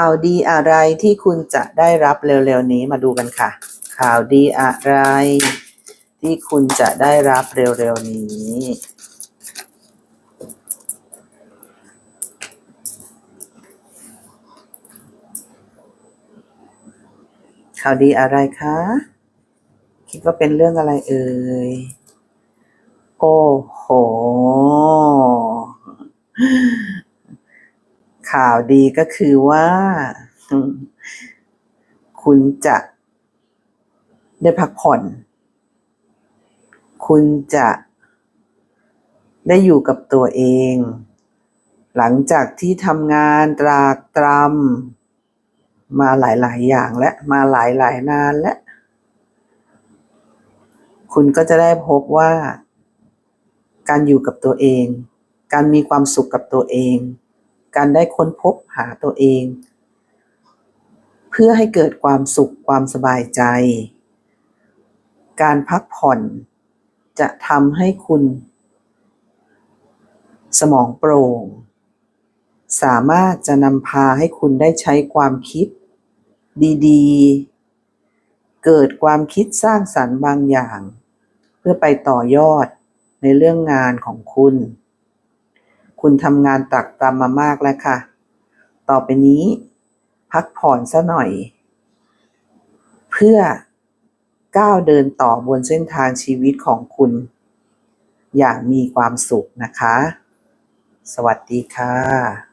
ข่าวดีอะไรที่คุณจะได้รับเร็วๆนี้มาดูกันค่ะ ข่าวดีอะไร ที่คุณจะได้รับเร็วๆนี้ข่าวดีอะไรคะ คิดว่าเป็นเรื่องอะไรเอ่ย โอ้โห ข่าวดีก็คือว่า คุณจะได้พักผ่อน คุณจะได้อยู่กับตัวเอง หลังจากที่ทำงานตรากตรำมาหลายๆ อย่างและมาหลายๆนานและ คุณก็จะได้พบว่า การอยู่กับตัวเอง การมีความสุขกับตัวเอง การได้ค้นพบหาตัวเอง เพื่อให้เกิดความสุขความสบายใจ การพักผ่อนจะทำให้คุณ สมองโปร่ง สามารถจะนำพาให้คุณได้ใช้ความคิดดีๆ เกิดความคิดสร้างสรรค์บางอย่าง เพื่อไปต่อยอดในเรื่องงานของคุณ คุณทำงานตักตรำมามากแล้วค่ะ ต่อไปนี้ พักผ่อนซะหน่อย เพื่อก้าวเดินต่อบนเส้นทางชีวิตของคุณ อย่างมีความสุขนะคะ สวัสดีค่ะ